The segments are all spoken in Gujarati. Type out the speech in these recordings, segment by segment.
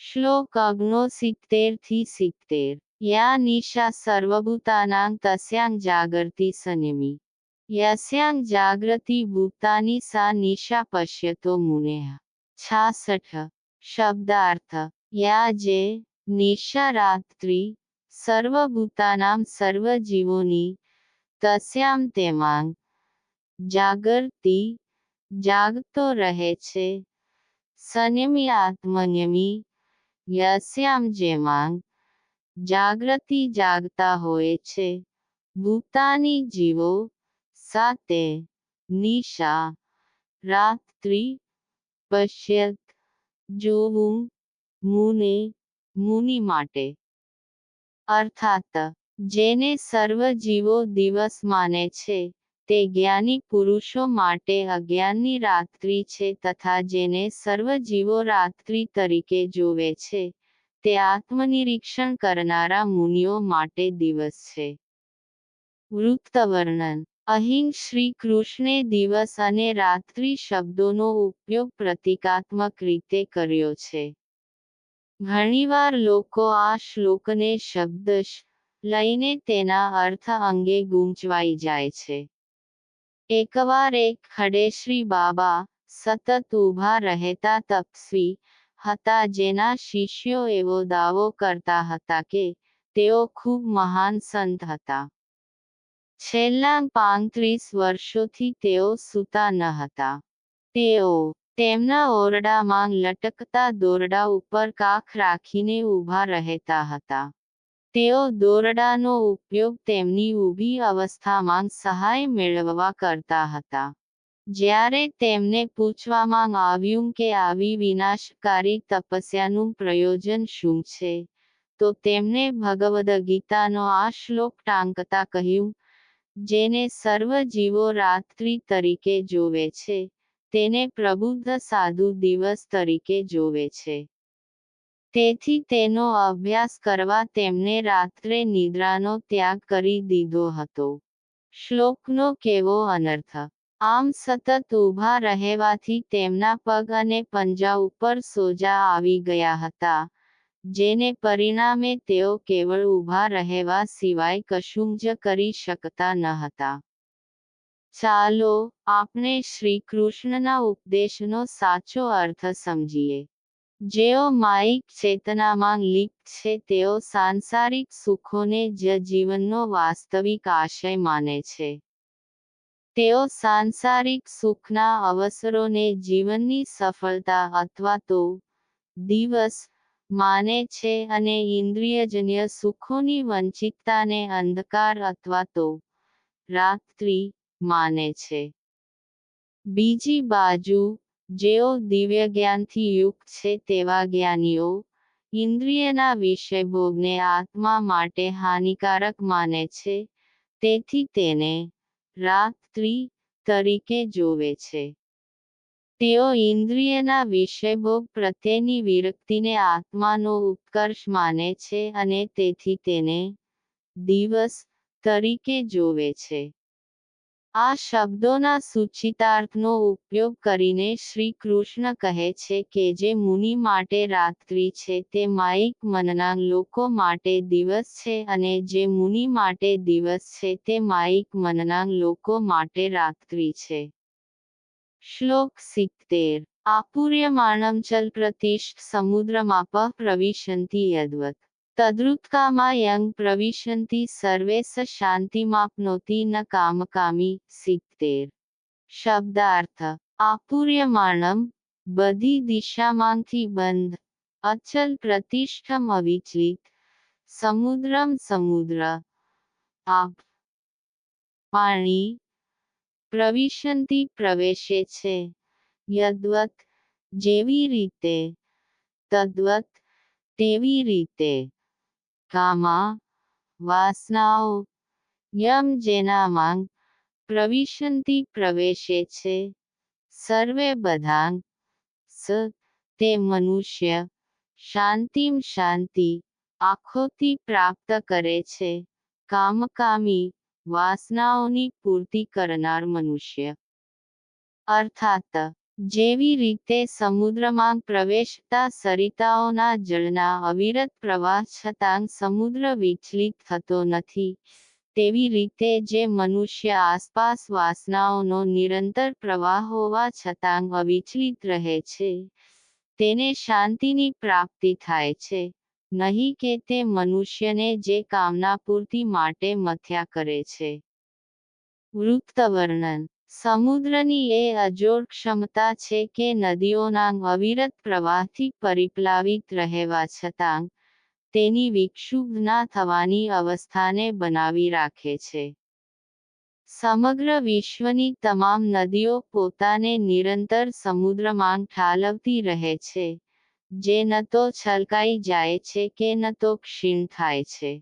શ્લોક અગ્નોસિત્તેરથી સિત્તેર યા નિશા સર્વભૂતાનાં તસ્યાં જાગૃતિ સનિમી યસ્યાં જાગૃતિ ભૂતાની સા નિશા પશ્યતો મુનેઃ છાસઠ શબ્દાર્થ યા જે નિશા રાત્રિ સર્વભૂતાનામ સર્વ જીવોની તસ્યામ તેમાંગ જાગૃતિ જાગતો રહે છે સંયમી આત્મન્યમી યસ્યામ જેમાંગ જાગૃતિ જાગતા હોય છે ભૂતાની જીવો સાથે નિશા, રાત્રિ, પશ્યત જોવું મુને, મુનિ માટે. અર્થાત, જેને સર્વ જીવો દિવસ માને છે તે જ્ઞાની પુરુષો માટે અજ્ઞાનની રાત્રિ છે તથા જેને સર્વ જીવો રાત્રિ તરીકે જોવે છે, તે આત્મનિરીક્ષણ કરનારા મુનિઓ માટે દિવસ છે. વૃત્તવર્ણન. અહીં શ્રી કૃષ્ણે દિવસ અને રાત્રિ શબ્દોનો ઉપયોગ પ્રતીકાત્મક રીતે કર્યો છે. ઘણીવાર લોકો આ શ્લોકને શબ્દશ લઈને તેના અર્થ અંગે ગૂંચવાઈ જાય છે. એકવાર એક ખડેશ્રી બાબા સતત ઊભા રહેતા તપસ્વી હતા જેના શિષ્યો એવો દાવો કરતા હતા કે તેઓ ખૂબ મહાન સંત હતા. છેલ્લા પાંત્રીસ વર્ષોથી તેઓ સૂતા ન હતા. તેઓ તેમના ઓરડામાં લટકતા દોરડા ઉપર કાખ રાખીને ઊભા રહેતા હતા. તેઓ દોરડાનો ઉપયોગ તેમની ઊભી અવસ્થામાં સહાય મેળવવા કરતા હતા. જ્યારે તેમને પૂછવામાં આવ્યું કે આવી વિનાશકારી તપસ્યાનું પ્રયોજન શું છે, તો તેમણે ભગવદ ગીતાનો આ શ્લોક ટાંકતા કહ્યું, જેને સર્વ જીવો રાત્રિ તરીકે જોવે છે, તેને પ્રબુદ્ધ સાધુ દિવસ તરીકે જોવે છે. તેથી તેનો અભ્યાસ કરવા તેમને રાત્રે નિદ્રાનો ત્યાગ કરી દીધો હતો. શ્લોકનો કેવો અનર્થ? આમ સતત ઊભા રહેવાથી તેમના પગ અને પંજા ઉપર સોજા આવી ગયા હતા, જેને પરિણામે તેઓ કેવળ ઊભા રહેવા સિવાય કશું જ કરી શકતા ન હતા. ચાલો, આપણે શ્રી કૃષ્ણના ઉપદેશનો સાચો અર્થ સમજીએ. જેઓ માઇક ચેતનામાં લિપ્ત છે, તેઓ સાંસારિક સુખોને જ જીવનનો વાસ્તવિક આશય માને છે. તેઓ સાંસારિક સુખના અવસરોને જીવનની સફળતા અથવા તો દિવસ માને છે અને ઇન્દ્રિયજન્ય સુખોની વંચિતતાને અંધકાર અથવા તો રાત્રિ માને છે. બીજી બાજુ જેઓ દિવ્યજ્ઞાનથી યુક્ત છે તેવા જ્ઞાનીઓ, ઇન્દ્રિયના વિષયભોગને આત્મા માટે હાનિકારક માને છે, તેથી તેને રાત્રિ તરીકે જોવે છે. તેઓ ઇન્દ્રિયના વિષયભોગ પ્રત્યેની વિરક્તિને આત્માનો ઉત્કર્ષ માને છે અને તેથી તેને દિવસ તરીકે જોવે છે. આ શબ્દોના સૂચિતાર્થનો ઉપયોગ કરીને શ્રી કૃષ્ણ કહે છે કે જે મુનિ માટે રાત્રિ છે તે માઇક મનના લોકો માટે દિવસ છે અને જે મુનિ માટે દિવસ છે તે માઇક મનના લોકો માટે રાત્રિ છે. શ્લોક સિત્તેર. આપુર્ય માનમચલ પ્રતિષ્ઠ સમુદ્રમાપ પ્રવિશંતિ યદ્વત. તદ્રુત્કામાયં પ્રવિશંતિ સર્વે સ શાંતિમાપ્નોતિ ન કામકામી સિત્તેર. શબ્દાર્થ આપુર્યમાણમ બધી દિશામાંથી બંધ, અચલ પ્રતિષ્ઠમ અવિચલિત, સમુદ્રમ સમુદ્ર, આપ, પાણી, પ્રવિશંતિ પ્રવેશે છે, યદ્વત, જેવી રીતે, તદ્વત, તેવી રીતે. કામા વાસનાઓ યમ જેનામાં પ્રવિશંતિ પ્રવેશે છે સર્વે બધાં સ તે મનુષ્ય શાંતિમ શાંતિ આંખોથી પ્રાપ્ત કરે છે કામકામી વાસનાઓની પૂર્તિ કરનાર મનુષ્ય અર્થાત જેવી રીતે સમુદ્રમાં પ્રવેશતા સરિતાઓના જળના અવિરત પ્રવાહ છતાં સમુદ્ર વિચલિત થતો નથી, તેવી રીતે જે મનુષ્ય આસપાસ વાસનાઓનો નિરંતર પ્રવાહ હોવા છતાં અવિચલિત રહે છે, તેને શાંતિની પ્રાપ્તિ થાય છે, નહીં કે તે મનુષ્યને જે કામના પૂર્તિ માટે મથ્યા કરે છે. વૃત્તવર્ણન સમુદ્રની એ અજોડ ક્ષમતા છે કે નદીઓના અવિરત પ્રવાહથી પરિપ્લાવિત રહેવા છતાં, તેની વિક્ષુબ્ધ ના થવાની અવસ્થાને બનાવી રાખે છે. સમગ્ર વિશ્વની તમામ નદીઓ પોતાને નિરંતર સમુદ્રમાં ઠાલવતી રહે છે, જે ન તો છલકાઈ જાય છે કે ન તો ક્ષીણ થાય છે.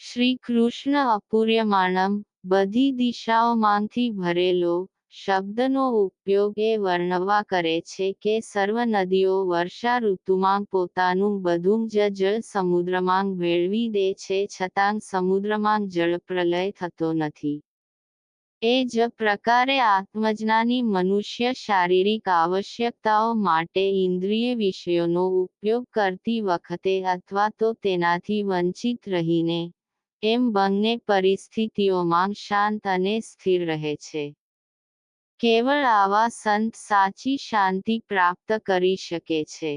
શ્રી કૃષ્ણ અપૂર્યમાણમ બધી દિશાઓમાંથી ભરેલો શબ્દનો ઉપયોગ એ વર્ણવા કરે છે કે સર્વ નદીઓ વર્ષા ઋતુમાં પોતાનું બધું જ જળ સમુદ્રમાં ભેળવી દે છે છતાં સમુદ્રમાં જળપ્રલય થતો નથી. એ જ પ્રકારે આત્મજ્ઞાની મનુષ્ય શારીરિક આવશ્યકતાઓ માટે ઇન્દ્રિય વિષયોનો ઉપયોગ કરતી વખતે અથવા તો તેનાથી વંચિત રહીને એમ બંને પરિસ્થિતિઓમાં શાંત અને સ્થિર રહે છે. કેવળ આવા સંત સાચી શાંતિ પ્રાપ્ત કરી શકે છે.